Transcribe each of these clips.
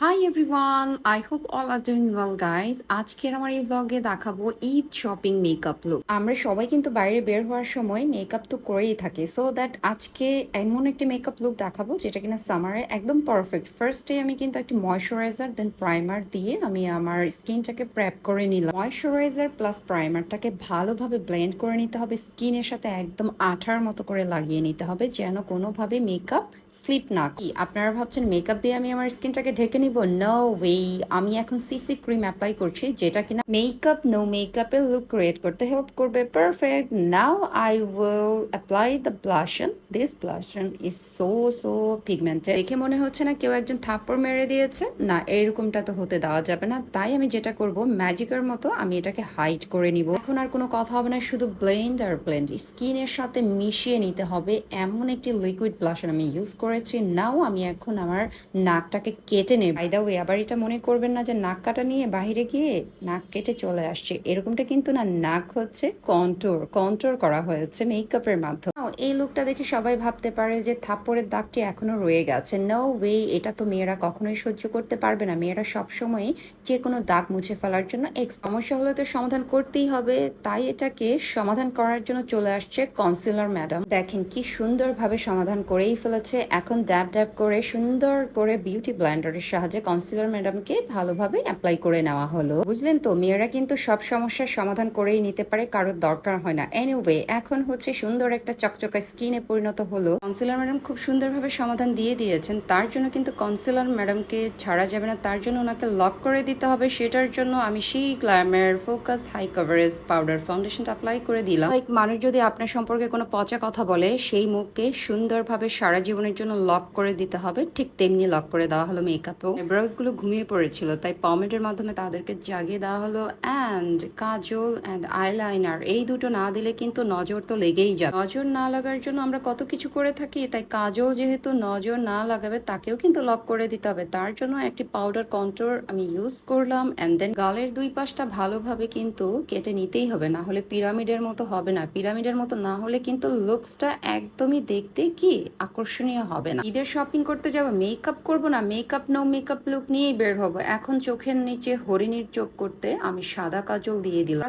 Hi everyone I hope all are doing well guys আজকের আমার এই ব্লগে দেখাবো ঈদ শপিং মেকআপ লুক আমরা সবাই কিন্তু বাইরে বের হওয়ার সময় মেকআপ তো করেই থাকি। সো দ্যাট আজকে এমন একটি মেকআপ লুক দেখাবো যেটা কিনা সামারে একদম পারফেক্ট ফার্স্টে আমি কিন্তু একটি ময়শ্চারাইজার দেন প্রাইমার দিয়ে আমি আমার স্কিনটাকে প্রেপ করে নিলাম। ময়শ্চারাইজার প্লাস প্রাইমারটাকে ভালোভাবে ব্লেন্ড করে নিতে হবে। স্কিনের সাথে একদম আঠার মতো করে লাগিয়ে নিতে হবে যেন কোনোভাবে মেকআপ স্লিপ না কি আপনারা ভাবছেন মেকআপ দিয়ে আমি আমার স্কিনটাকে ঢেকে নিব। নো ওয়ে আমি এখন সিসি ক্রিম অ্যাপ্লাই করছি, যেটা কিনা মেকআপ নো মেকআপের লুক ক্রিয়েট করতে হেল্প করবে। Perfect now I will apply the blush on this blush on is so so pigmented দেখে মনে হচ্ছে না কেউ একজন থাপ্পড় মেরে দিয়েছে? না, এরকমটা তো হতে দেওয়া যাবে না। তাই আমি যেটা করব ম্যাজিকের মতো আমি এটাকে হাইড করে নিব। এখন আর কোনো কথা হবে না, শুধু ব্লেন্ড আর ব্লেন্ড স্কিনের সাথে মিশিয়ে নিতে হবে। এমন একটি লিকুইড ব্লাশন আমি ইউজ করেছি। নাও আমি এখন আমার নাকটাকে কেটে নেব। বাই দ্য ওয়ে আবার এটা মনে করবেন না যে নাক কাটা নিয়ে বাইরে গিয়ে নাক কেটে চলে আসছে। এরকমটা কিন্তু না, নাক হচ্ছে কন্ট্রোর কন্ট্রোর করা হয়েছে মেকআপের মাধ্যমে। এই লুকটা দেখে সবাই ভাবতে পারে যে থাপ্পড়ের দাগটি এখনও রয়ে গেছে। নো ওয়ে এটা তো মেয়েরা কখনোই সহ্য করতে পারবে না। মেয়েরা সবসময় যে কোনো দাগ মুছে ফেলার জন্য এক্স সমস্যা হলে তো সমাধান করতেই হবে। তাই এটাকে সমাধান করার জন্য চলে আসছে কনসিলার ম্যাডাম দেখেন কি সুন্দরভাবে সমাধান করেই ফেলেছে। এখন ড্যাব ড্যাব করে সুন্দর করে বিউটি ব্লেন্ডারের সাহায্যে কনসিলার ম্যাডামকে ভালোভাবে অ্যাপ্লাই করে নেওয়া হলো। বুঝলেন তো, মেয়েরা কিন্তু সব সমস্যার সমাধান করেই নিতে পারে, কারোর দরকার হয় না। এনিওয়ে এখন হচ্ছে সুন্দর একটা চকচকা স্কিনে পরিণত হলো। কনসিলার ম্যাডাম খুব সুন্দরভাবে সমাধান দিয়ে দিয়েছেন, তার জন্য কিন্তু কনসিলার ম্যাডামকে ছাড়া যাবে না, তার জন্য ওনাকে লক করে দিতে হবে, সেটার জন্য আমি সেই glamour focus high coverage powder ফাউন্ডেশনটা apply করে দিলাম। লাইক মানুষ যদি আপনার সম্পর্কে কোনো পচা কথা বলে, সেই মুখকে সুন্দরভাবে সারা জীবনের জন্য লক করে দিতে হবে, ঠিক তেমনি লক করে দেওয়া হলো মেকআপও ব্রাউজগুলো ঘুমিয়ে পড়েছিল, তাই পমেটের মাধ্যমে তাদেরকে জাগিয়ে দেওয়া হলো অ্যান্ড কাজল অ্যান্ড আইলাইনার এই দুটো না দিলে কিন্তু নজর তো লেগেই যাবে। নজর না লাগার জন্য আমরা কত কিছু করে থাকি, তাই কাজল যেহেতু নজর না লাগাবে, তাকেও কিন্তু লক করে দিতে হবে। তার জন্য একটি পাউডার কন্ট্রোর আমি ইউজ করলাম অ্যান্ড দেন গালের দুই পাশটা ভালোভাবে কিন্তু কেটে নিতেই হবে, না হলে পিরামিডের মতো হবে না। পিরামিডের মতো না হলে কিন্তু লুকসটা একদমই দেখতে কি আকর্ষণীয় হবে না। ঈদের শপিং করতে যাব মেকআপ করব না মেকআপ নো মেকআপ লুক নিয়েই বের হব। এখন চোখের নিচে হরিণীর চোখ করতে আমি সাদা কাজল দিয়ে দিলাম।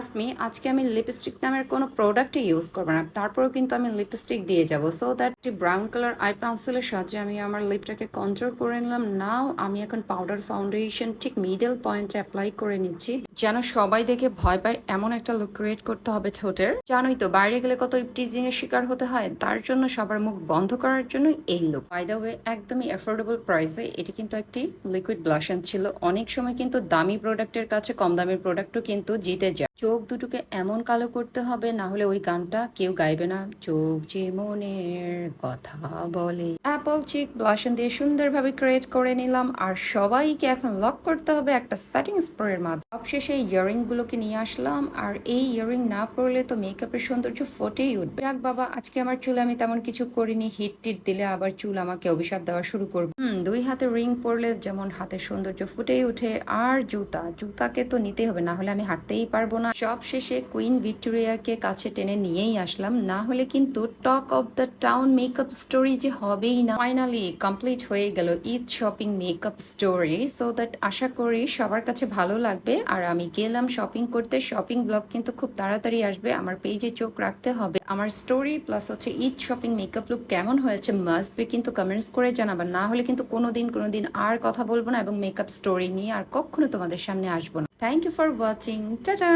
আজকে আমি লিপস্টিক নামের কোনো প্রোডাক্টই ইউজ করব না। তারপরেও কিন্তু আমি লিপস্টিক দিয়ে যাব। So that brown colour eye পেন্সিলের সাহায্যে আমি আমার লিপটাকে কন্ট্রোল করে নিলাম। নাও আমি এখন পাউডার ফাউন্ডেশন ঠিক মিডল পয়েন্টে অ্যাপ্লাই করে নিচ্ছি। যেন সবাই দেখে ভয় পায়, এমন একটা লুক ক্রিয়েট করতে হবে ঠোঁটের। জানোই তো, বাইরে গেলে কত ইপটিজিং এর শিকার হতে হয়। তার জন্য সবার মুখ বন্ধ করার জন্য এই লুক বাই দ্য ওয়ে একদমই অ্যাফোর্ডেবল প্রাইসে এটি কিন্তু একটি লিকুইড ব্লাশন ছিল। অনেক সময় কিন্তু দামি প্রোডাক্টের কাছে কম দামের প্রোডাক্টও কিন্তু জিতে যায়। চোখ দুটোকে এমন কালো করতে হবে, না হলে ওই গানটা কেউ গাইবে না। চোখ যে মনের কথা বলে। অ্যাপল চিক ব্লাশন দিয়ে সুন্দরভাবে ক্রিয়েট করে নিলাম। আর সবাইকে এখন লক করতে হবে একটা সেটিং স্প্রের মাধ্যমে। সবশেষে ইয়ারিং গুলোকে নিয়ে আসলাম। আর এই ইয়ারিং না পরলে তো মেকআপের সৌন্দর্য ফোটেই উঠবে। যাক বাবা, আজকে আমার চুল আমি তেমন কিছু করিনি। হিট টিট দিলে আবার চুল আমাকে অভিশাপ দেওয়া শুরু করবে। হুম, দুই হাতে রিং পরলে যেমন হাতের সৌন্দর্য ফুটেই ওঠে আর জুতা, জুতাকে তো নিতে হবে, না হলে আমি হাঁটতেই পারব না। সব শেষে কুইন ভিক্টোরিয়াকে কাছে টেনে নিয়েই আসলাম। না হলে কিন্তু talk of the town makeup story যে হবেই না। ফাইনালি কমপ্লিট হয়ে গেল Eid shopping makeup story. So that আশা করি সবার কাছে ভালো লাগবে। আর আমি গেলাম শপিং করতে। শপিং ব্লগ কিন্তু খুব তাড়াতাড়ি আসবে। আমার পেজে চোখ রাখতে হবে। আমার স্টোরি প্লাস হচ্ছে ঈদ শপিং মেকআপ লুক কেমন হয়েছে মাস্ট বি কিন্তু কমেন্টস করে জানাবেন। না হলে কিন্তু কোনোদিন কোনোদিন আর কথা বলব না এবং মেকআপ স্টোরি নিয়ে আর কখনো তোমাদের সামনে আসব না। Thank you for watching tata